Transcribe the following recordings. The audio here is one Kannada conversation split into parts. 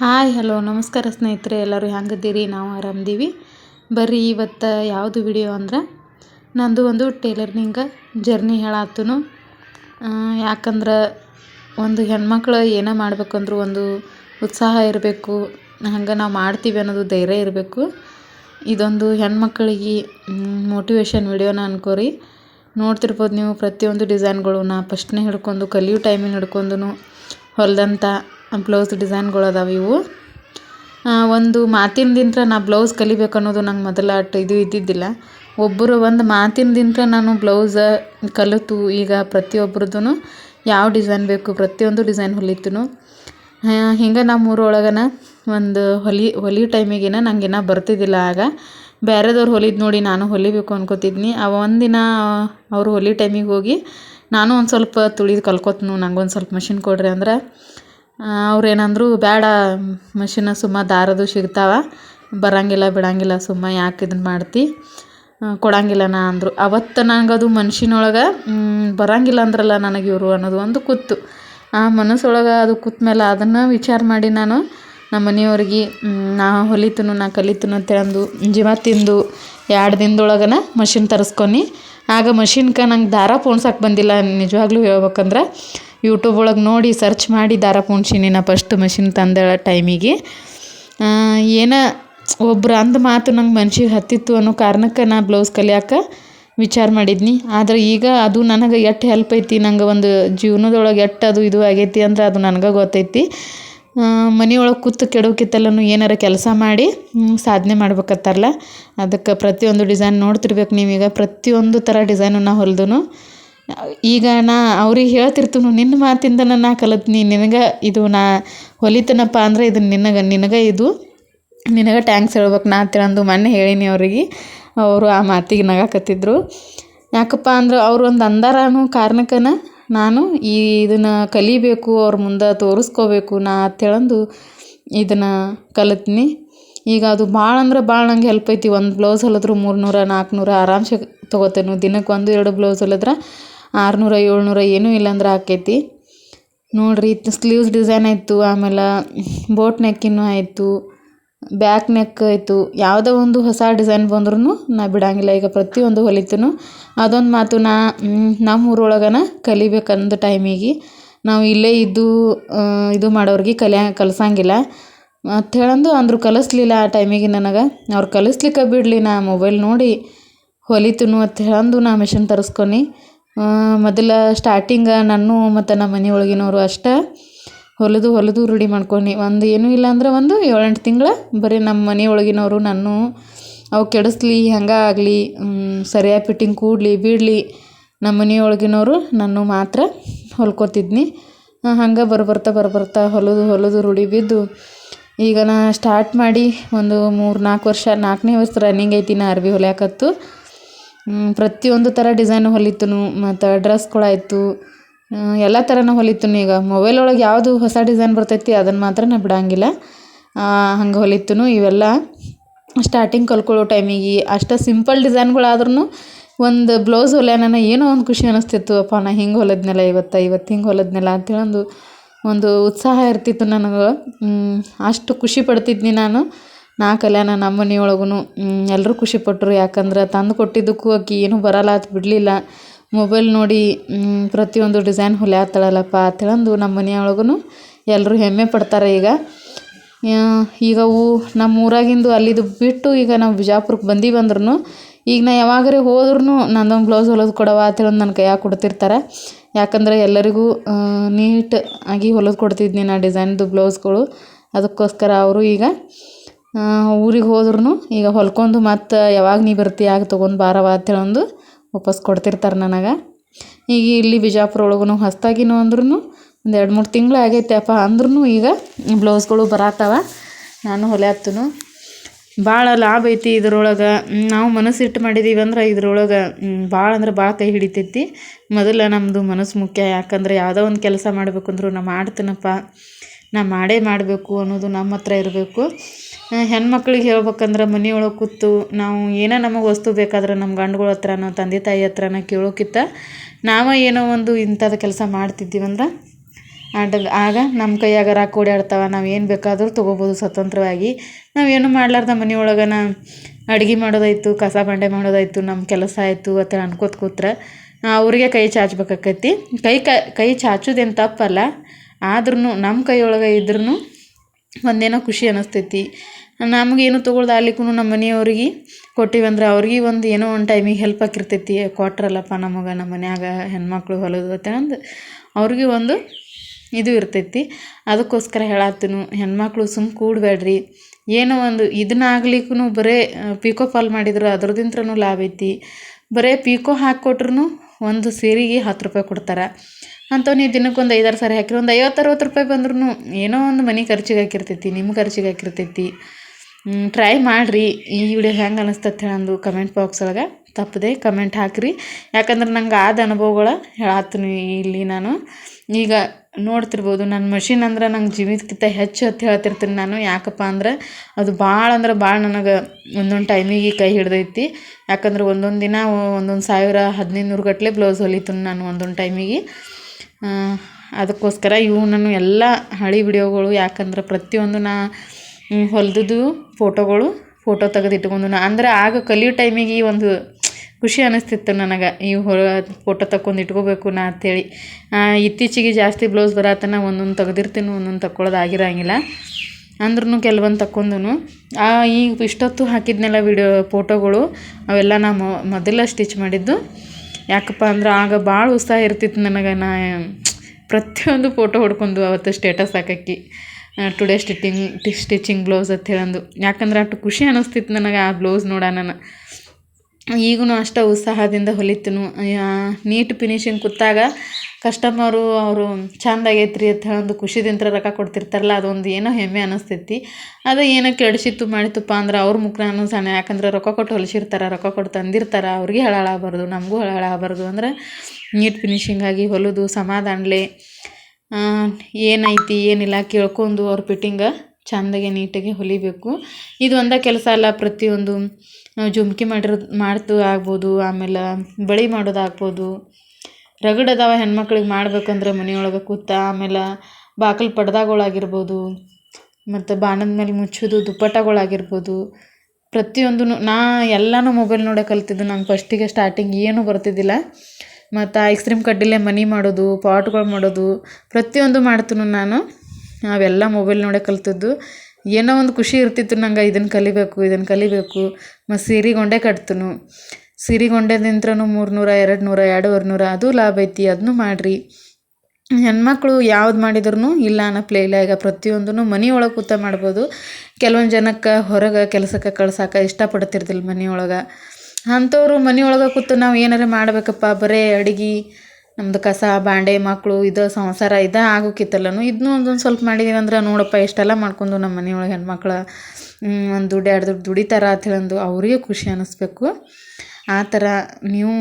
ಹಾಯ್, ಹಲೋ, ನಮಸ್ಕಾರ ಸ್ನೇಹಿತರೆ, ಎಲ್ಲರೂ ಹೆಂಗದ್ದೀರಿ? ನಾವು ಆರಾಮದೀವಿ. ಬರ್ರಿ, ಇವತ್ತು ಯಾವುದು ವಿಡಿಯೋ ಅಂದ್ರೆ, ನಂದು ಒಂದು ಟೇಲರ್ನಿಂಗ ಜರ್ನಿ ಹೇಳಾತುನು. ಯಾಕಂದ್ರೆ ಒಂದು ಹೆಣ್ಮಕ್ಳು ಏನೇ ಮಾಡ್ಬೇಕಂದ್ರೂ ಒಂದು ಉತ್ಸಾಹ ಇರಬೇಕು, ಹಂಗೆ ನಾವು ಮಾಡ್ತೀವಿ ಅನ್ನೋದು ಧೈರ್ಯ ಇರಬೇಕು. ಇದೊಂದು ಹೆಣ್ಮಕ್ಳಿಗೆ ಮೋಟಿವೇಶನ್ ವಿಡಿಯೋನ ಅನ್ಕೋರಿ. ನೋಡ್ತಿರ್ಬೋದು ನೀವು ಪ್ರತಿಯೊಂದು ಡಿಸೈನ್ಗಳು ನಾ ಫಸ್ಟ್ನೇ ಹಿಡ್ಕೊಂಡು, ಕಲಿಯೋ ಟೈಮಿನ ಹಿಡ್ಕೊಂಡು ಹೊಲ್ದಂಥ ಬ್ಲೌಸ್ ಡಿಸೈನ್ಗಳು ಅದಾವೆ ಇವು. ಒಂದು ಮಾತಿಂದಿಂತ್ರ ನಾ ಬ್ಲೌಸ್ ಕಲಿಬೇಕು ಅನ್ನೋದು ನಂಗೆ ಮೊದಲ ಇದು ಇದ್ದಿದ್ದಿಲ್ಲ. ಒಬ್ಬರು ಒಂದು ಮಾತಿಂದಿಂತ್ರ ನಾನು ಬ್ಲೌಸ ಕಲಿತು, ಈಗ ಪ್ರತಿಯೊಬ್ರದ್ದು ಯಾವ ಡಿಸೈನ್ ಬೇಕು, ಪ್ರತಿಯೊಂದು ಡಿಸೈನ್ ಹೊಲಿತುನು. ಹಿಂಗೆ ನಮ್ಮ ಊರೊಳಗನ ಒಂದು ಹೊಲಿ ಹೊಲಿ ಟೈಮಿಗೇನ ನಂಗೇನ ಬರ್ತಿದ್ದಿಲ್ಲ ಆಗ. ಬೇರೆದವ್ರು ಹೊಲಿದು ನೋಡಿ ನಾನು ಹೊಲಿಬೇಕು ಅನ್ಕೋತಿದ್ನಿ. ಅವ ಒಂದಿನ ಅವ್ರು ಹೊಲಿ ಟೈಮಿಗೆ ಹೋಗಿ ನಾನು ಒಂದು ಸ್ವಲ್ಪ ತುಳಿದು ಕಲ್ಕೋತ್ನು ನಂಗೆ ಒಂದು ಸ್ವಲ್ಪ ಮಷಿನ್ ಕೊಡ್ರಿ ಅಂದ್ರೆ. ಅವ್ರು ಏನಂದ್ರು ಬೇಡ ಮಷಿನ ಸುಮ್ಮ ದಾರದು ಸಿಗ್ತಾವೆ. ಬರಂಗಿಲ್ಲ, ಬಿಡಂಗಿಲ್ಲ, ಸುಮ್ಮ ಯಾಕೆ ಇದನ್ನು ಮಾಡ್ತಿ? ಕೊಡಂಗಿಲ್ಲ ನಾ ಅಂದರು. ಅವತ್ತು ನಂಗೆ ಅದು ಮನ್ಸಿನೊಳಗೆ ಬರಂಗಿಲ್ಲ ಅಂದ್ರಲ್ಲ ನನಗೆ ಇವರು ಅನ್ನೋದು ಒಂದು ಕೂತು ಆ ಮನಸ್ಸೊಳಗೆ ಅದು ಕೂತ ಮೇಲೆ ಅದನ್ನು ವಿಚಾರ ಮಾಡಿ ನಾನು ನಮ್ಮ ಮನೆಯವ್ರಿಗೆ ನಾ ಹೊಲಿತನು, ನಾ ಕಲಿತನು ಅಂತೇಳಂದು ಜೀವ ತಿಂದು ಎರಡು ದಿನದೊಳಗನ ಮಷಿನ್ ತರಿಸ್ಕೊನಿ. ಆಗ ಮಷಿನ್ಕ ನಂಗೆ ದಾರ ಪೋಣ್ಸಕ್ಕೆ ಬಂದಿಲ್ಲ, ನಿಜವಾಗ್ಲೂ ಹೇಳ್ಬೇಕಂದ್ರೆ. ಯೂಟ್ಯೂಬ್ ಒಳಗೆ ನೋಡಿ ಸರ್ಚ್ ಮಾಡಿ ದಾರ ಪೋಣ್ಸೀನಿ ನಾ ಫಸ್ಟ್ ಮಷಿನ್ ತಂದ ಟೈಮಿಗೆ ಏನ ಒಬ್ರು ಅಂದ ಮಾತು ನಂಗೆ ಮನ್ಸಿಗೆ ಹತ್ತಿತ್ತು ಅನ್ನೋ ಕಾರಣಕ್ಕೆ ನಾ ಬ್ಲೌಸ್ ಕಲಿಯಾಕ ವಿಚಾರ ಮಾಡಿದ್ನಿ. ಆದ್ರೆ ಈಗ ಅದು ನನಗೆ ಎಷ್ಟು ಹೆಲ್ಪ್ ಐತಿ, ನಂಗೆ ಒಂದು ಜೀವನದೊಳಗೆ ಎಷ್ಟು ಅದು ಇದು ಆಗೈತಿ ಅಂದ್ರೆ ಅದು ನನಗೆ ಗೊತ್ತೈತಿ. ಮನೆಯೊಳಗೆ ಕೂತು ಕೆಡೋಕಿತ್ತಲ್ಲೂ ಏನಾರ ಕೆಲಸ ಮಾಡಿ ಸಾಧನೆ ಮಾಡ್ಬೇಕತ್ತಾರಲ್ಲ. ಅದಕ್ಕೆ ಪ್ರತಿಯೊಂದು ಡಿಸೈನ್ ನೋಡ್ತಿರ್ಬೇಕು ನೀವೀಗ. ಪ್ರತಿಯೊಂದು ಥರ ಡಿಸೈನು ನಾ ಈಗ ನಾ ಅವ್ರಿಗೆ ಹೇಳ್ತಿರ್ತನು ನಿನ್ನ ಮಾತಿಂದ ನಾ ಕಲತ್ನಿ ನಿನಗೆ ಇದು ನಾ ಹೊಲಿತನಪ್ಪ ಅಂದ್ರೆ ಇದು ನಿನಗೆ ನಿನಗೆ ಇದು, ನಿನಗೆ ಟ್ಯಾಂಕ್ಸ್ ಹೇಳ್ಬೇಕು, ನಾ ಅಂತೇಳಂದು ಮೊನ್ನೆ ಹೇಳೀನಿ ಅವ್ರಿಗೆ. ಅವರು ಆ ಮಾತಿಗೆ ನಗಾಕತ್ತಿದ್ರು. ಯಾಕಪ್ಪ ಅಂದ್ರೆ ಅವ್ರು ಒಂದು ಅಂದಾರ ಕಾರಣಕ್ಕನ ನಾನು ಈ ಇದನ್ನು ಕಲಿಬೇಕು, ಅವ್ರ ಮುಂದೆ ತೋರಿಸ್ಕೋಬೇಕು, ನಾ ಅಂತೇಳಂದು ಇದನ್ನು ಕಲಿತ್ನಿ. ಈಗ ಅದು ಭಾಳ ಅಂದ್ರೆ ಭಾಳ ನಂಗೆ ಹೆಲ್ಪ್ ಐತಿ, ಒಂದು ಬ್ಲೌಸ್ ಹೊಲಿದ್ರು ನಾಲ್ಕು ನೂರು ಆರಾಮ್ಸೆ ತೊಗೋತೇನೆ. ದಿನಕ್ಕೆ ಒಂದು, ಎರಡು ಬ್ಲೌಸ್ ಹೊಲಿದ್ರೆ ಆರುನೂರು, ಏಳ್ನೂರ ಏನೂ ಇಲ್ಲ ಅಂದ್ರೆ ಆಕೈತಿ. ನೋಡಿರಿ ಸ್ಲೀವ್ಸ್ ಡಿಸೈನ್ ಆಯಿತು, ಆಮೇಲೆ ಬೋಟ್ ನೆಕ್ಕಿನೂ ಆಯಿತು, ಬ್ಯಾಕ್ ನೆಕ್ ಆಯಿತು, ಯಾವುದೋ ಒಂದು ಹೊಸ ಡಿಸೈನ್ ಬಂದ್ರೂ ನಾ ಬಿಡಂಗಿಲ್ಲ. ಈಗ ಪ್ರತಿಯೊಂದು ಹೊಲಿತನು ಅದೊಂದು ಮಾತು ನಾ ನಮ್ಮ ಊರೊಳಗನ ಕಲಿಬೇಕಂದ ಟೈಮಿಗೆ ನಾವು ಇಲ್ಲೇ ಇದ್ದು ಇದು ಮಾಡೋರಿಗೆ ಕಲಿಯ, ಕಲಿಸಂಗಿಲ್ಲ. ಅಂತ ಹೇಳಂದು ಅಂದರು ಕಲಿಸ್ಲಿಲ್ಲ ಆ ಟೈಮಿಗೆ ನನಗೆ. ಅವ್ರು ಕಲಿಸ್ಲಿಕ್ಕೆ ಬಿಡಲಿ ನಾ ಮೊಬೈಲ್ ನೋಡಿ ಹೊಲಿತುನು ಅಂತ ಹೇಳಂದು ನಾ ಮಿಷನ್ ತರಿಸ್ಕೊನಿ. ಮೊದಲ ಸ್ಟಾರ್ಟಿಂಗ ನಾನು ಮತ್ತು ನಮ್ಮ ಮನೆ ಒಳಗಿನವರು ಅಷ್ಟೇ ಹೊಲಿದು ಹೊಲಿದು ರೂಢಿ ಮಾಡ್ಕೊಂಡು. ಒಂದು ಏನೂ ಇಲ್ಲ ಅಂದ್ರೆ ಒಂದು ಏಳೆಂಟು ತಿಂಗಳು ಬರೀ ನಮ್ಮ ಮನೆ ಒಳಗಿನವರು ನಾನು ಅವು ಕೆಡಿಸ್ಲಿ, ಹಂಗೆ ಆಗಲಿ ಸರಿಯಾಗಿ ಫಿಟ್ಟಿಂಗ್ ಕೂಡಲಿ, ಬಿಡಲಿ ನಮ್ಮ ಮನೆ ಒಳಗಿನವರು ನಾನು ಮಾತ್ರ ಹೊಲ್ಕೊತಿದ್ನಿ. ಹಂಗೆ ಬರ್ಬರ್ತಾ ಬರ್ಬರ್ತಾ ಹೊಲಿದು ಹೊಲಿದು ರೂಢಿ ಬಿದ್ದು ಈಗ ನಾ ಸ್ಟಾರ್ಟ್ ಮಾಡಿ ಒಂದು ಮೂರು ನಾಲ್ಕು ವರ್ಷ ನಾಲ್ಕನೇ ವರ್ಷ ರನ್ನಿಂಗ್ ಐತಿ ನಾ ಅರ್ವಿ ಹೊಲಿಯಾಕತ್ತು. ಪ್ರತಿಯೊಂದು ಥರ ಡಿಸೈನು ಹೊಲಿತನು, ಮತ್ತು ಡ್ರೆಸ್ಗಳಾಯ್ತು ಎಲ್ಲ ಥರನೂ ಹೊಲಿತನು ಈಗ. ಮೊಬೈಲ್ ಒಳಗೆ ಯಾವುದು ಹೊಸ ಡಿಸೈನ್ ಬರ್ತೈತಿ ಅದನ್ನು ಮಾತ್ರ ನಾ ಬಿಡಂಗಿಲ್ಲ. ಹಂಗೆ ಹೊಲಿತನು ಇವೆಲ್ಲ ಸ್ಟಾರ್ಟಿಂಗ್ ಕಲ್ಕೊಳ್ಳೋ ಟೈಮಿಗೆ ಅಷ್ಟು ಸಿಂಪಲ್ ಡಿಸೈನ್ಗಳಾದ್ರೂ ಒಂದು ಬ್ಲೌಸ್ ಹೊಲ್ಯಾನ ಏನೋ ಒಂದು ಖುಷಿ ಅನ್ನಿಸ್ತಿತ್ತು ಅಪ್ಪ, ನಾ ಹಿಂಗೆ ಹೊಲದ್ನೆಲ್ಲ ಇವತ್ತು ಇವತ್ತು ಹಿಂಗೆ ಹೊಲದ್ನಲ್ಲ ಅಂತೇಳಿ ಒಂದು ಒಂದು ಉತ್ಸಾಹ ಇರ್ತಿತ್ತು ನನಗೆ. ಅಷ್ಟು ಖುಷಿ ಪಡ್ತಿದ್ನಿ ನಾನು. ನಾ ಕಲ್ಯಾಣ, ನಮ್ಮ ಒಳಗೂ ಎಲ್ಲರೂ ಖುಷಿಪಟ್ಟರು ಯಾಕಂದ್ರೆ ತಂದು ಕೊಟ್ಟಿದ್ದಕ್ಕೂ ಆಕಿ ಏನೂ ಬರಲ್ಲ ಬಿಡಲಿಲ್ಲ. ಮೊಬೈಲ್ ನೋಡಿ ಪ್ರತಿಯೊಂದು ಡಿಸೈನ್ ಹೊಲಿಯಾತ್ತಾಳಲ್ಲಪ್ಪ ಅಂತೇಳಂದು ನಮ್ಮ ಮನೆಯೊಳಗೂ ಎಲ್ಲರೂ ಹೆಮ್ಮೆ ಪಡ್ತಾರೆ ಈಗ. ಈಗ ಅವು ನಮ್ಮ ಊರಾಗಿಂದು ಅಲ್ಲಿದು ಬಿಟ್ಟು ಈಗ ನಾವು ಬಿಜಾಪುರಕ್ಕೆ ಬಂದೀವಿ ಅಂದ್ರೂ ಈಗ ನಾ ಯಾವಾಗಾರೆ ಹೋದ್ರೂ ನಂದೊಂದು ಬ್ಲೌಸ್ ಹೊಲಿದು ಕೊಡವ ಅಂತೇಳಂದು ನನ್ನ ಕೈಯಾಗ ಕೊಡ್ತಿರ್ತಾರೆ. ಯಾಕಂದ್ರೆ ಎಲ್ಲರಿಗೂ ನೀಟ್ ಆಗಿ ಹೊಲಿದು ಕೊಡ್ತಿದ್ನಿ ನಾ ಡಿಸೈನ್ದು ಬ್ಲೌಸ್ಗಳು. ಅದಕ್ಕೋಸ್ಕರ ಅವರು ಈಗ ಊರಿಗೆ ಹೋದ್ರೂ ಈಗ ಹೊಲ್ಕೊಂಡು ಮತ್ತು ಯಾವಾಗ ನೀ ಬರ್ತಿ, ಆಗ ತೊಗೊಂಡು ಬಾರವ್ವ ಅಂತೇಳಂದು ವಾಪಸ್ ಕೊಡ್ತಿರ್ತಾರೆ ನನಗೆ. ಈಗ ಇಲ್ಲಿ ಬಿಜಾಪುರ ಒಳಗೂ ಹೊಸ್ದಾಗಿನೂ ಅಂದ್ರೂ ಒಂದು ಎರಡು ಮೂರು ತಿಂಗಳು ಆಗೈತಪ್ಪ ಅಂದ್ರೂ ಈಗ ಬ್ಲೌಸ್ಗಳು ಬರತ್ತಾವ ನಾನು ಹೊಲಿಯತ್ತನು ಭಾಳ ಲಾಭ ಐತಿ ಇದ್ರೊಳಗೆ. ನಾವು ಮನಸ್ಸಿಟ್ಟು ಮಾಡಿದೀವಿ ಅಂದ್ರೆ ಇದ್ರೊಳಗೆ ಭಾಳ ಅಂದ್ರೆ ಭಾಳ ಕೈ ಹಿಡಿತೈತಿ. ಮೊದಲು ನಮ್ಮದು ಮನಸ್ಸು ಮುಖ್ಯ, ಯಾಕಂದ್ರೆ ಯಾವುದೋ ಒಂದು ಕೆಲಸ ಮಾಡ್ಬೇಕಂದ್ರೂ ನಾ ಮಾಡ್ತೀನಪ್ಪ. ನಾ ಮಾಡೇ ಮಾಡಬೇಕು ಅನ್ನೋದು ನಮ್ಮ ಹತ್ರ ಇರಬೇಕು. ಹೆಣ್ಮಕ್ಳಿಗೆ ಹೇಳ್ಬೇಕಂದ್ರೆ ಮನೆಯೊಳಗೆ ಕೂತು ನಾವು ಏನೋ ನಮಗೆ ವಸ್ತು ಬೇಕಾದ್ರೆ ನಮ್ಮ ಗಂಡುಗಳ ಹತ್ರನೋ, ತಂದೆ ತಾಯಿ ಹತ್ರನೋ ಕೇಳೋಕ್ಕಿಂತ ನಾವೇ ಏನೋ ಒಂದು ಇಂಥದ್ದು ಕೆಲಸ ಮಾಡ್ತಿದ್ದೀವಂದ್ರೆ ಆಗ ಆಗ ನಮ್ಮ ಕೈಯಾಗ ರಾಕ್ ಓಡಾಡ್ತಾವೆ ನಾವು ಏನು ಬೇಕಾದರೂ ತೊಗೋಬೋದು ಸ್ವತಂತ್ರವಾಗಿ. ನಾವೇನು ಮಾಡ್ಲಾರ್ದ ಮನೆಯೊಳಗೆ ನಾ ಅಡುಗೆ ಮಾಡೋದಾಯ್ತು, ಕಸ ಬಂಡೆ ಮಾಡೋದಾಯ್ತು ನಮ್ಮ ಕೆಲಸ ಆಯಿತು ಅಂತ ಅನ್ಕೋತ ಕೂತ್ರೆ ಅವ್ರಿಗೆ ಕೈ ಚಾಚಬೇಕಾಕೈತಿ. ಕ ಕೈ ಚಾಚೋದೇನು ತಪ್ಪಲ್ಲ ಆದ್ರೂ ನಮ್ಮ ಕೈಯೊಳಗೆ ಇದ್ರೂ ಒಂದೇನೋ ಖುಷಿ ಅನ್ನಿಸ್ತೈತಿ ನಮಗೇನು ತೊಗೊಳ್ದು ಆಗ್ಲಿಕ್ಕೂ ನಮ್ಮ ಮನೆಯವ್ರಿಗೆ ಕೊಟ್ಟಿವಂದ್ರೆ ಅವ್ರಿಗೆ ಒಂದು ಏನೋ ಒಂದು ಟೈಮಿಗೆ ಹೆಲ್ಪ್ ಆಗಿರ್ತೈತಿ. ಕೊಟ್ರಲ್ಲಪ್ಪ ನಮಗೆ ನಮ್ಮ ಮನ್ಯಾಗ ಹೆಣ್ಮಕ್ಳು ಹೊಲದು ಅಂತಂದು ಅವ್ರಿಗೆ ಒಂದು ಇದು ಇರ್ತೈತಿ. ಅದಕ್ಕೋಸ್ಕರ ಹೇಳತ್ತೀನಿ ಹೆಣ್ಮಕ್ಳು ಸುಮ್ ಕೂಡಬೇಡ್ರಿ. ಏನೋ ಒಂದು ಇದನ್ನ ಆಗ್ಲಿಕ್ಕೂ ಬರೇ ಪಿಕೋ ಫಾಲ್ ಮಾಡಿದ್ರು ಅದ್ರದಿಂತ್ರನೂ ಲಾಭ ಐತಿ. ಬರೇ ಪಿಕೋ ಹಾಕಿಕೊಟ್ರು ಒಂದು ಸೀರೆಗೆ ಹತ್ತು ರೂಪಾಯಿ ಕೊಡ್ತಾರೆ. ಅಂಥವು ನೀವು ದಿನಕ್ಕೆ ಒಂದು ಐದಾರು ಸಾರಿ ಹಾಕಿರಿ, ಒಂದು ಐವತ್ತು ಅರವತ್ತು ರೂಪಾಯಿ ಬಂದ್ರೂ ಏನೋ ಒಂದು ಮನೆ ಖರ್ಚಿಗೆ ಹಾಕಿರ್ತೈತಿ ನಿಮ್ಮ ಖರ್ಚಿಗೆ ಹಾಕಿರ್ತೈತಿ. ಟ್ರೈ ಮಾಡಿರಿ. ಈ ವಿಡಿಯೋ ಹೆಂಗೆ ಅನಿಸ್ತತ್ತೆ ಹೇಳಂದು ಕಮೆಂಟ್ ಬಾಕ್ಸ್ ಒಳಗೆ. ತಪ್ಪದೆ ಕಮೆಂಟ್ ಹಾಕಿರಿ. ಯಾಕಂದ್ರೆ ನಂಗೆ ಆದ ಅನುಭವಗಳ ಹೇಳತ್ತೀನಿ ಇಲ್ಲಿ ನಾನು. ಈಗ ನೋಡ್ತಿರ್ಬೋದು ನನ್ನ ಮಷಿನ್ ಅಂದ್ರೆ ನಂಗೆ ಜೀವಿತಕ್ಕಿಂತ ಹೆಚ್ಚು ಅಂತ ಹೇಳ್ತಿರ್ತೀನಿ ನಾನು. ಯಾಕಪ್ಪ ಅಂದ್ರೆ ಅದು ಭಾಳ ಅಂದ್ರೆ ಭಾಳ ನನಗೆ ಒಂದೊಂದು ಟೈಮಿಗೆ ಕೈ ಹಿಡ್ದೈತಿ. ಯಾಕಂದ್ರೆ ಒಂದೊಂದು ದಿನ ಒಂದೊಂದು ಸಾವಿರ ಹದಿನೈದು ನೂರು ಗಟ್ಟಲೆ ಬ್ಲೌಸ್ ಹೊಲಿತೀನಿ ನಾನು ಒಂದೊಂದು ಟೈಮಿಗೆ ಅದಕ್ಕೋಸ್ಕರ ಇವು ನಾನು ಎಲ್ಲ ಹಳೆ ವಿಡಿಯೋಗಳು, ಯಾಕಂದ್ರೆ ಪ್ರತಿಯೊಂದು ನಾ ಹೊಲ್ದದ್ದು ಫೋಟೋಗಳು, ಫೋಟೋ ತೆಗೆದು ಇಟ್ಕೊಂಡು ನಾ ಅಂದ್ರೆ ಆಗ ಕಲಿಯೋ ಟೈಮಿಗೆ ಈ ಒಂದು ಖುಷಿ ಅನ್ನಿಸ್ತಿತ್ತು ನನಗೆ. ಈ ಹೊ, ಫೋಟೋ ತಕ್ಕೊಂಡು ಇಟ್ಕೋಬೇಕು ನಾ ಅಂತೇಳಿ. ಇತ್ತೀಚೆಗೆ ಜಾಸ್ತಿ ಬ್ಲೌಸ್ ಬರತ್ತನ ಒಂದೊಂದು ತೆಗೆದಿರ್ತೀನಿ, ಒಂದೊಂದು ತಕ್ಕೊಳ್ಳೋದು ಆಗಿರಂಗಿಲ್ಲ. ಅಂದ್ರೂ ಕೆಲವೊಂದು ತಕ್ಕೊಂಡೂ ಈಗ ಇಷ್ಟೊತ್ತು ಹಾಕಿದ್ನೆಲ್ಲ ವಿಡಿಯೋ ಫೋಟೋಗಳು, ಅವೆಲ್ಲ ನಾ ಮೊದಲ ಸ್ಟಿಚ್ ಮಾಡಿದ್ದು. ಯಾಕಪ್ಪ ಅಂದ್ರೆ ಆಗ ಭಾಳ ಉತ್ಸಾಹ ಇರ್ತಿತ್ತು ನನಗೆ. ನಾ ಪ್ರತಿಯೊಂದು ಫೋಟೋ ಹೊಡ್ಕೊಂಡು ಅವತ್ತು ಸ್ಟೇಟಸ್ ಹಾಕಕ್ಕೆ ಟುಡೇ ಸ್ಟಿಟ್ಟಿಂಗ್ ಸ್ಟಿಚಿಂಗ್ ಬ್ಲೌಸ್ ಅಂತ ಹೇಳಂದು. ಯಾಕಂದ್ರೆ ಅಷ್ಟು ಖುಷಿ ಅನ್ನಿಸ್ತಿತ್ತು ನನಗೆ ಆ ಬ್ಲೌಸ್ ನೋಡೋಣ ಈಗೂ ಅಷ್ಟು ಉತ್ಸಾಹದಿಂದ ಹೊಲಿತೀನಿ. ನೀಟ್ ಫಿನಿಶಿಂಗ್ ಕೂತಾಗ ಕಸ್ಟಮರು ಅವರು ಚಂದ ಆಗೈತ್ರಿ ಅಂತ ಒಂದು ಖುಷಿದಿಂತ್ರ ರೊಕ್ಕ ಕೊಡ್ತಿರ್ತಾರಲ್ಲ, ಅದೊಂದು ಏನೋ ಹೆಮ್ಮೆ ಅನ್ನಿಸ್ತೈತಿ ಅದು ಏನೋ ಕೆಡಿಸಿತ್ತು ಮಾಡಿತಪ್ಪ ಅಂದ್ರೆ ಅವ್ರ ಮುಖನೂ ಸಣ್ಣ ಯಾಕಂದ್ರೆ ರೊಕ್ಕ ಕೊಟ್ಟು ಹೊಲಿಸಿರ್ತಾರೆ, ರೊಕ್ಕ ಕೊಟ್ಟು ತಂದಿರ್ತಾರೆ, ಅವ್ರಿಗೆ ಹಳಾಗಬಾರ್ದು ನಮಗೂ ಹಳಾಗಬಾರ್ದು ಅಂದ್ರೆ ನೀಟ್ ಫಿನಿಶಿಂಗ್ ಆಗಿ ಹೊಲಿದು, ಸಮಾಧಾನ್ಲೆ ಏನೈತಿ, ಏನಿಲ್ಲ ಕೇಳ್ಕೊಂಡು ಅವ್ರ ಫಿಟ್ಟಿಂಗ ಚೆಂದಾಗೆ ನೀಟಾಗಿ ಹೊಲಿಬೇಕು. ಇದು ಒಂದೇ ಕೆಲಸ ಅಲ್ಲ, ಪ್ರತಿಯೊಂದು ಜುಮ್ಕಿ ಮಾಡಿರೋದು ಮಾಡ್ತು ಆಗ್ಬೋದು, ಆಮೇಲೆ ಬಳೆ ಮಾಡೋದಾಗ್ಬೋದು ರಗಡ್ ಅದಾವ, ಹೆಣ್ಮಕ್ಳಿಗೆ ಮಾಡ್ಬೇಕಂದ್ರೆ ಮನೆಯೊಳಗೆ ಕೂತ, ಆಮೇಲೆ ಬಾಗಿಲು ಪಡ್ದಾಗಳಾಗಿರ್ಬೋದು, ಮತ್ತು ಬಾಣದ ಮೇಲೆ ಮುಚ್ಚೋದು, ದುಪ್ಪಟ್ಟಗಳಾಗಿರ್ಬೋದು. ಪ್ರತಿಯೊಂದೂ ನಾ ಎಲ್ಲನೂ ಮೊಬೈಲ್ ನೋಡೇ ಕಲ್ತಿದ್ದು, ನಂಗೆ ಫಸ್ಟಿಗೆ ಸ್ಟಾರ್ಟಿಂಗ್ ಏನೂ ಬರ್ತಿದ್ದಿಲ್ಲ. ಮತ್ತು ಐಸ್ ಕ್ರೀಮ್ ಕಡ್ಡಿಲೆ ಮನೆ ಮಾಡೋದು, ಪಾಟ್ಗಳು ಮಾಡೋದು, ಪ್ರತಿಯೊಂದು ಮಾಡ್ತೀನಿ ನಾನು. ಅವೆಲ್ಲ ಮೊಬೈಲ್ ನೋಡೇ ಕಲ್ತಿದ್ದು. ಏನೋ ಒಂದು ಖುಷಿ ಇರ್ತಿತ್ತು ನಂಗೆ ಇದನ್ನು ಕಲಿಬೇಕು ಇದನ್ನು ಕಲಿಬೇಕು. ಮತ್ತು ಸೀರೆಗೊಂಡೆ ಕಟ್ತನು. ಸೀರೆ ನಿಂತ್ರೂ ಮೂರು ನೂರ ಎರಡು ನೂರ ಎರಡೂವರೆ ನೂರ ಅದು ಲಾಭ ಐತಿ ಅದನ್ನೂ ಮಾಡಿರಿ. ಹೆಣ್ಮಕ್ಳು ಯಾವ್ದು ಮಾಡಿದ್ರೂ ಇಲ್ಲ ಅನ್ನಪ್ಲೇ ಇಲ್ಲ ಈಗ ಪ್ರತಿಯೊಂದೂ ಮನೆ ಒಳಗೆ ಕೂತ ಮಾಡ್ಬೋದು. ಕೆಲವೊಂದು ಜನಕ್ಕೆ ಹೊರಗೆ ಕೆಲಸಕ್ಕೆ ಕಳ್ಸಕ್ಕೆ ಇಷ್ಟಪಡ್ತಿರ್ತಿಲ್ಲ ಮನೆಯೊಳಗೆ ಅಂಥವ್ರು ಮನೆಯೊಳಗೆ ಕೂತು ನಾವು ಏನಾರ ಮಾಡಬೇಕಪ್ಪ, ಬರೇ ಅಡ್ಗೆ ನಮ್ಮದು ಕಸ, ಬಾಂಡೆ ಮಕ್ಕಳು ಇದು ಸಂಸಾರ ಇದು ಆಗೋಕಿತ್ತಲ್ಲನು. ಇದನ್ನೂ ಒಂದೊಂದು ಸ್ವಲ್ಪ ಮಾಡಿದೀವಿ ಅಂದ್ರೆ ನೋಡಪ್ಪ ಇಷ್ಟೆಲ್ಲ ಮಾಡ್ಕೊಂಡು ನಮ್ಮ ಮನೆಯೊಳಗೆ ಹೆಣ್ಮಕ್ಳು ಒಂದು ದುಡ್ಡು, ಎರಡು ದುಡ್ಡು ದುಡಿತಾರ ಅಂತ ಹೇಳಂದು ಅವರಿಗೆ ಖುಷಿ ಅನ್ನಿಸ್ಬೇಕು ಆ ಥರ ನೀವು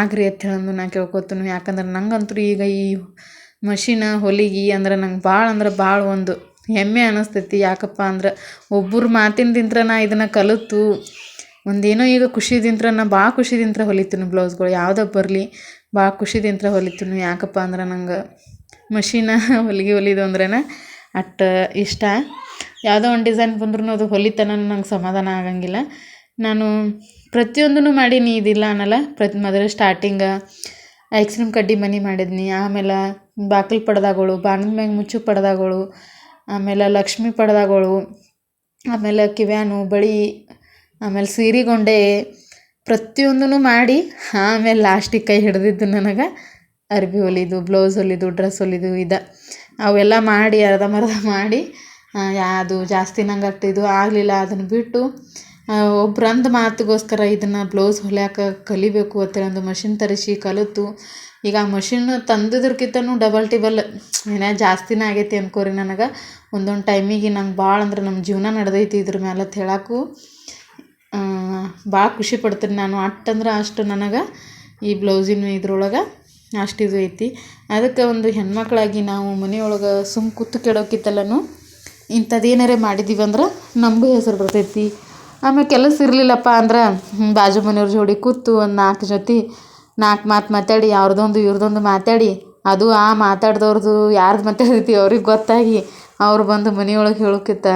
ಆಗ್ರಿ ಅಂತ ಹೇಳಂದು ನಾ ಕೇಳ್ಕೊತೀನಿ. ಯಾಕಂದ್ರೆ ನಂಗಂತೂ ಈಗ ಈ ಮಷಿನ, ಹೊಲಿಗೆ ಅಂದ್ರೆ ನಂಗೆ ಭಾಳ ಅಂದ್ರೆ ಭಾಳ ಒಂದು ಹೆಮ್ಮೆ ಅನ್ನಿಸ್ತೈತಿ ಯಾಕಪ್ಪ ಅಂದ್ರೆ ಒಬ್ಬರು ಮಾತಿನದಿಂತ್ರ ನಾ ಇದನ್ನು ಕಲಿತು ಒಂದೇನೋ ಈಗ ಖುಷಿದಿಂತ್ರ, ನಾ ಭಾಳ ಖುಷಿದಿಂತ್ರ ಹೊಲಿತೀನಿ ಬ್ಲೌಸ್ಗಳು. ಯಾವುದೇ ಬರಲಿ ಭಾಳ ಖುಷಿದಿಂತ್ರ ಹೊಲಿತೀನಿ ಯಾಕಪ್ಪ ಅಂದ್ರೆ ನಂಗೆ ಮಷೀನ ಹೊಲಿಗೆ ಹೊಲಿದು ಅಂದ್ರೇ ಅಟ್ ಇಷ್ಟ. ಯಾವುದೋ ಒಂದು ಡಿಸೈನ್ ಬಂದ್ರೂ ಅದು ಹೊಲಿತನ ನಂಗೆ ಸಮಾಧಾನ ಆಗಂಗಿಲ್ಲ. ನಾನು ಪ್ರತಿಯೊಂದೂ ಮಾಡೀನಿ, ಇದಿಲ್ಲ ಅನ್ನಲ್ಲ. ಪ್ರತಿ ಮೊದಲು ಸ್ಟಾರ್ಟಿಂಗ ಐಸ್ ಕ್ರೀಮ್ ಕಡ್ಡಿ ಮನೆ ಮಾಡಿದ್ನಿ. ಆಮೇಲೆ ಬಾಗಿಲು ಪಡ್ದಾಗಳು ಬಾಣದ ಮ್ಯಾಗ ಮುಚ್ಚು ಪಡ್ದಾಗಳು, ಆಮೇಲೆ ಲಕ್ಷ್ಮಿ ಪಡ್ದಾಗಳು, ಆಮೇಲೆ ಕಿವ್ಯಾನು, ಬಳಿ, ಆಮೇಲೆ ಸೀರೆ ಗೊಂಡೆ ಪ್ರತಿಯೊಂದೂ ಮಾಡಿ, ಆಮೇಲೆ ಲಾಸ್ಟಿಗೆ ಕೈ ಹಿಡಿದಿದ್ದು ನನಗೆ ಅರ್ಬಿ ಹೊಲಿದು, ಬ್ಲೌಸ್ ಹೊಲಿದು, ಡ್ರೆಸ್ ಹೊಲಿದು, ಇದು. ಅವೆಲ್ಲ ಮಾಡಿ ಅರ್ಧಂಬರ್ಧ ಮಾಡಿ ಯಾವುದು ಜಾಸ್ತಿ ನಂಗೆ ಅಟ್ಟಿದ್ದು ಆಗಲಿಲ್ಲ, ಅದನ್ನು ಬಿಟ್ಟು ಒಬ್ರಂದು ಮಾತಿಗೋಸ್ಕರ ಇದನ್ನು ಬ್ಲೌಸ್ ಹೊಲಿಯಾಕ ಕಲಿಬೇಕು ಅಂತೇಳಿ ಒಂದು ಮಷಿನ್ ತರಿಸಿ ಕಲಿತು. ಈಗ ಆ ಮಷಿನ್ ತಂದಿದ್ದಕ್ಕಿಂತನೂ ಡಬಲ್ ಟಿಬಲ್ ಏನೇ ಜಾಸ್ತಿನೇ ಆಗೈತಿ ಅನ್ಕೋರಿ ನನಗೆ. ಒಂದೊಂದು ಟೈಮಿಗೆ ನಂಗೆ ಭಾಳ ಅಂದ್ರೆ ನಮ್ಮ ಜೀವನ ನಡೆದೈತಿ ಇದ್ರ ಮೇಲೆ ಅಂತ ಭಾಳ ಖುಷಿ ಪಡ್ತೀನಿ ನಾನು. ಅಟ್ಟಂದ್ರೆ ಅಷ್ಟು ನನಗೆ ಈ ಬ್ಲೌಸಿನ ಇದ್ರೊಳಗೆ ಅಷ್ಟು ಇದು ಐತಿ. ಅದಕ್ಕೆ ಒಂದು ಹೆಣ್ಮಕ್ಳಾಗಿ ನಾವು ಮನೆಯೊಳಗೆ ಸುಮ್ ಕೂತು ಕೆಡೋಕ್ಕಿಂತಲೂ ಇಂಥದ್ದು ಏನಾರೇ ಮಾಡಿದ್ದೀವಿ ಅಂದ್ರೆ ನಮಗೂ ಹೆಸರು ಬರ್ತೈತಿ. ಆಮೇಲೆ ಕೆಲಸ ಇರಲಿಲ್ಲಪ್ಪ ಅಂದ್ರೆ ಬಾಜು ಮನೆಯವ್ರ ಜೋಡಿ ಕೂತು ಒಂದು ನಾಲ್ಕು ಜೊತೆ ನಾಲ್ಕು ಮಾತು ಮಾತಾಡಿ ಅವ್ರದ್ದೊಂದು ಇವ್ರದ್ದೊಂದು ಮಾತಾಡಿ, ಅದು ಆ ಮಾತಾಡ್ದವ್ರದ್ದು ಯಾರ್ದು ಮಾತಾಡಿರ್ತೀವಿ ಅವ್ರಿಗೆ ಗೊತ್ತಾಗಿ ಅವ್ರು ಬಂದು ಮನೆಯೊಳಗೆ ಹೇಳೋಕಿತ್ತ.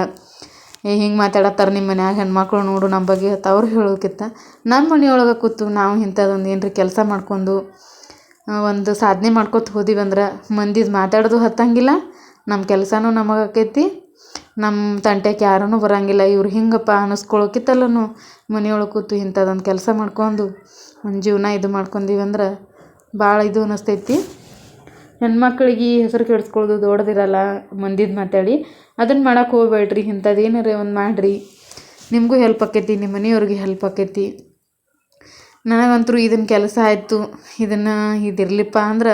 ಹಿಂಗೆ ಮಾತಾಡತ್ತಾರ ನಿಮ್ಮ ಮನ್ಯಾಗ ಹೆಣ್ಮಕ್ಳು ನೋಡು ನಮ್ಮ ಬಗ್ಗೆ ಅಂತ ಅವ್ರು ಹೇಳೋಕ್ಕಿಂತ ನಮ್ಮ ಮನೆಯೊಳಗೆ ಕೂತು ನಾವು ಇಂಥದ್ದೊಂದು ಏನರ ಕೆಲಸ ಮಾಡ್ಕೊಂಡು ಒಂದು ಸಾಧನೆ ಮಾಡ್ಕೊತ ಹೋದಿವಂದ್ರೆ ಮಂದಿದು ಮಾತಾಡೋದು ಹತ್ತಂಗಿಲ್ಲ ನಮ್ಮ ಕೆಲಸನೂ ನಮಗೆ ಆಕೈತಿ ನಮ್ಮ ತಂಟೆಗೆ ಯಾರೂ ಬರಂಗಿಲ್ಲ, ಇವ್ರು ಹಿಂಗಪ್ಪ ಅನ್ನಿಸ್ಕೊಳೋಕಿತ್ತಲ್ಲೂ ಮನೆಯೊಳಗೆ ಕೂತು ಇಂಥದ್ದೊಂದು ಕೆಲಸ ಮಾಡ್ಕೊಂಡು, ಒಂದು ಜೀವನ ಇದು ಮಾಡ್ಕೊಂಡೀವಂದ್ರೆ ಭಾಳ ಇದು ಅನ್ನಿಸ್ತೈತಿ ಹೆಣ್ಮಕ್ಳಿಗೆ ಹೆಸರು ಕೆಡಿಸ್ಕೊಳ್ಳೋದು ದೊಡ್ಡದಿರಲ್ಲ, ಮಂದಿದು ಮಾತಾಡಿ. ಅದನ್ನು ಮಾಡಕ್ಕೆ ಹೋಗ್ಬೇಡ್ರಿ ಇಂಥದ್ದು ಏನಾರ ಒಂದು ಮಾಡಿರಿ. ನಿಮಗೂ ಹೆಲ್ಪ್ ಆಕೈತಿ ನಿಮ್ಮ ಮನೆಯವ್ರಿಗೆ ಹೆಲ್ಪ್ ಆಕೈತಿ. ನನಗಂತೂ ಇದನ್ನ ಕೆಲಸ ಆಯಿತು, ಇದನ್ನು ಇದಿರಲಿಪ್ಪ ಅಂದ್ರೆ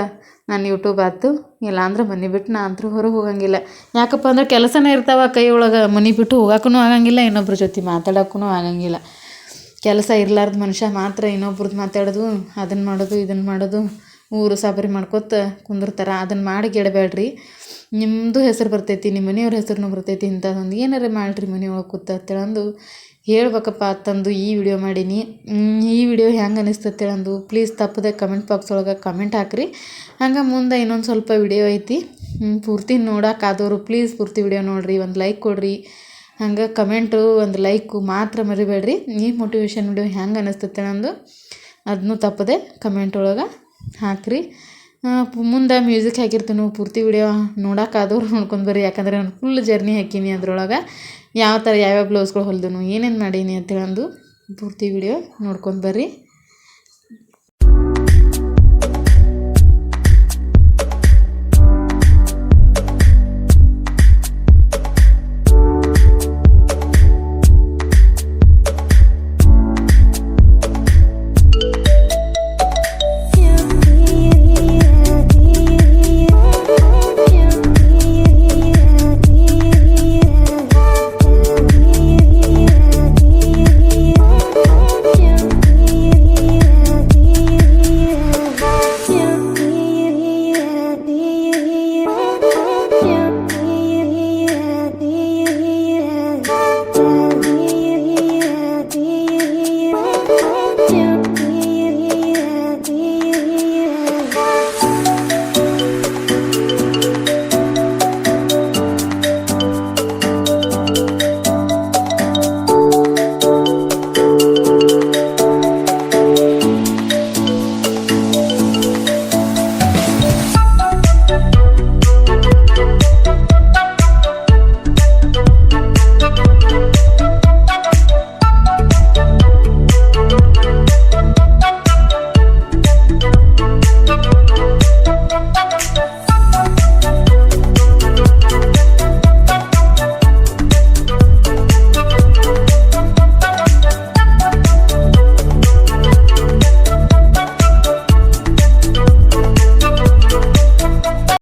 ನಾನು ಯೂಟ್ಯೂಬ್ ಆಯ್ತು ಇಲ್ಲಾಂದ್ರೆ ಮನೆ ಬಿಟ್ಟು ನಾ ಅಂತೂ ಹೊರಗೆ ಹೋಗಂಗಿಲ್ಲ. ಯಾಕಪ್ಪ ಅಂದ್ರೆ ಕೆಲಸನೇ ಇರ್ತಾವ ಕೈ ಒಳಗೆ, ಮನೆ ಬಿಟ್ಟು ಹೋಗೋಕ್ಕೂ ಆಗಂಗಿಲ್ಲ, ಇನ್ನೊಬ್ರ ಜೊತೆ ಮಾತಾಡೋಕ್ಕೂ ಆಗಂಗಿಲ್ಲ. ಕೆಲಸ ಇರಲಾರ್ದ ಮನುಷ್ಯ ಮಾತ್ರ ಇನ್ನೊಬ್ರದ್ದು ಮಾತಾಡೋದು ಅದನ್ನು ಮಾಡೋದು ಇದನ್ನು ಮಾಡೋದು. ಊರು ಸಬರಿ ಮಾಡ್ಕೊತ ಕುಂದಿರ್ತಾರೆ. ಅದನ್ನು ಮಾಡಿ ಗೆಡಬೇಡ್ರಿ ನಿಮ್ಮದು ಹೆಸರು ಬರ್ತೈತಿ ನಿಮ್ಮ ಮನೆಯವ್ರ ಹೆಸರು ಬರ್ತೈತಿ ಇಂಥದ್ದೊಂದು ಏನಾರ ಮಾಡಿರಿ ಮನೆಯೊಳಗೆ ಕೂತ ಅಂತೇಳಂದು ಹೇಳ್ಬೇಕಪ್ಪ ಅಂತಂದು ಈ ವಿಡಿಯೋ ಮಾಡೀನಿ. ಈ ವಿಡಿಯೋ ಹೆಂಗೆ ಅನಿಸ್ತಂತೇಳಂದು ಪ್ಲೀಸ್ ತಪ್ಪದೆ ಕಮೆಂಟ್ ಬಾಕ್ಸ್ ಒಳಗೆ ಕಮೆಂಟ್ ಹಾಕಿರಿ. ಹಂಗೆ ಮುಂದೆ ಇನ್ನೊಂದು ಸ್ವಲ್ಪ ವಿಡಿಯೋ ಐತಿ. ಪೂರ್ತಿ ನೋಡೋಕ್ಕಾದವರು ಪ್ಲೀಸ್ ಪೂರ್ತಿ ವಿಡಿಯೋ ನೋಡಿರಿ, ಒಂದು ಲೈಕ್ ಕೊಡಿರಿ. ಹಂಗೆ ಕಮೆಂಟು ಒಂದು ಲೈಕು ಮಾತ್ರ ಮರಿಬೇಡ್ರಿ. ಈ ಮೋಟಿವೇಶನ್ ವಿಡಿಯೋ ಹೆಂಗೆ ಅನಿಸ್ತಂತೇಳಂದು ಅದನ್ನೂ ತಪ್ಪದೆ ಕಮೆಂಟ್ ಒಳಗೆ ಹಾಕಿರಿ. ಮುಂದೆ ಮ್ಯೂಸಿಕ್ ಹಾಕಿರ್ತೀನಿ ಪೂರ್ತಿ ವಿಡಿಯೋ ನೋಡೋಕ್ಕಾದವ್ರು ನೋಡ್ಕೊಂಡು ಬರ್ರಿ. ಯಾಕಂದರೆ ನಾನು ಫುಲ್ ಜರ್ನಿ ಹಾಕೀನಿ ಅದ್ರೊಳಗೆ. ಯಾವ ಥರ ಯಾವ್ಯಾವ ಬ್ಲೌಸ್ಗಳು ಹೊಲ್ದನು ಏನೇನು ಮಾಡೀನಿ ಅಂತೇಳಂದು ಪೂರ್ತಿ ವಿಡಿಯೋ ನೋಡ್ಕೊಂಡು ಬರ್ರಿ.